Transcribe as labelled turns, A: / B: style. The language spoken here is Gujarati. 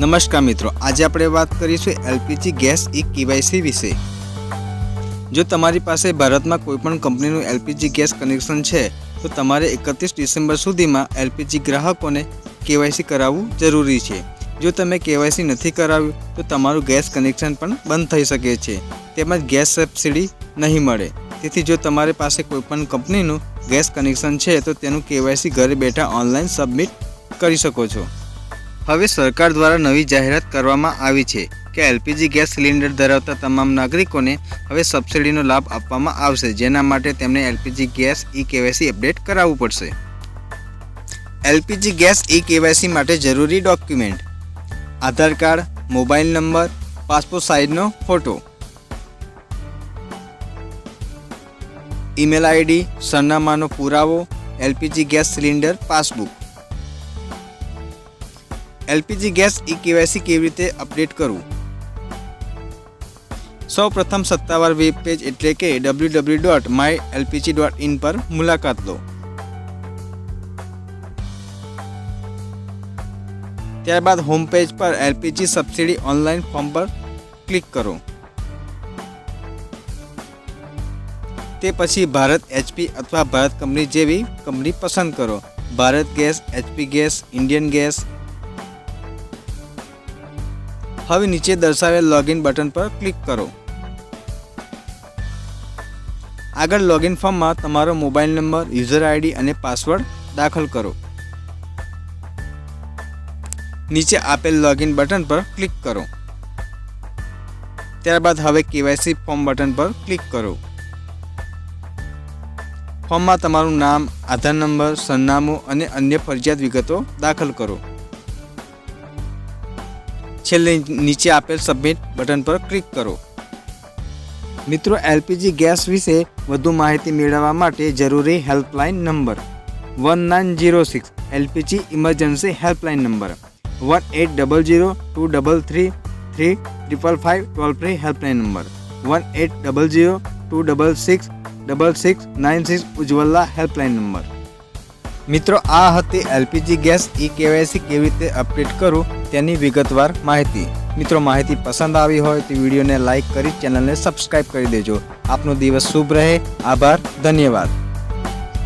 A: નમસ્કાર મિત્રો, આજે આપણે વાત કરીશું એલપીજી ગેસ ઈ કેવાયસી વિશે. જો તમારી પાસે ભારતમાં કોઈપણ કંપનીનું એલપીજી ગેસ કનેક્શન છે, તો તમારે એકત્રીસ ડિસેમ્બર સુધીમાં એલપીજી ગ્રાહકોને કેવાયસી કરાવવું જરૂરી છે. જો તમે કેવાયસી નથી કરાવ્યું, તો તમારું ગેસ કનેક્શન પણ બંધ થઈ શકે છે. તેમજ ગેસ સબસિડી નહીં મળે. તેથી જો તમારી પાસે કોઈપણ કંપનીનું ગેસ કનેક્શન છે, તો તેનું કેવાયસી ઘરે બેઠા ઓનલાઈન સબમિટ કરી શકો છો. હવે સરકાર દ્વારા નવી જાહેરાત કરવામાં આવી છે કે એલપીજી ગેસ સિલિન્ડર ધરાવતા તમામ નાગરિકોને હવે સબસિડીનો લાભ આપવામાં આવશે, જેના માટે તેમને LPG gas e KYC update કરાવવું પડશે. એલપીજી ગેસ ઈ કેવાયસી માટે જરૂરી document. Aadhaar card, mobile number, passport સાઇઝનો photo. Email ID, સરનામાનો પુરાવો, LPG gas cylinder, passbook. LPG gas e KYC કેવી રીતે અપડેટ કરવું સૌ પ્રથમ સત્તાવાર વેબ પેજ એટલે કે W W dot my LPG dot in પર મુલાકાત લો ત્યારબાદ હોમ પેજ પર એલપીજી સબસિડી ઓનલાઈન ફોર્મ પર ક્લિક કરો તે પછી ભારત એચપી અથવા ભારત કંપની જેવી કંપની પસંદ કરો Bharat gas HP gas Indian gas હવે નીચે દર્શાવેલ લોગિન બટન પર ક્લિક કરો. આગળ લોગિન ફોર્મમાં તમારો મોબાઈલ નંબર યુઝર આઈડી અને પાસવર્ડ દાખલ કરો. નીચે આપેલ લોગિન બટન પર ક્લિક કરો. ત્યારબાદ હવે કેવાયસી ફોર્મ બટન પર ક્લિક કરો. ફોર્મમાં તમારું નામ, આધાર નંબર સરનામું અને અન્ય ફરજિયાત વિગતો દાખલ કરો. છેલ્લે નીચે આપેલ સબમિટ બટન પર ક્લિક કરો. મિત્રો, એલપીજી ગેસ વિશે વધુ માહિતી મેળવવા માટે જરૂરી helpline number one nine zero six, LPG emergency helpline number one eight double zero two double three three triple five toll free helpline number one eight double zero two double six double six nine six Ujjwala helpline number મિત્રો, આ હતી એલપીજી ગેસ. ઈ કેવાયસી કેવી રીતે અપડેટ કરું તેની વિગતવાર માહિતી. મિત્રો, માહિતી પસંદ આવી હોય તો વિડીયોને લાઇક કરી ચેનલને સબસ્ક્રાઇબ કરી દેજો. આપનો દિવસ શુભ રહે. આભાર, ધન્યવાદ.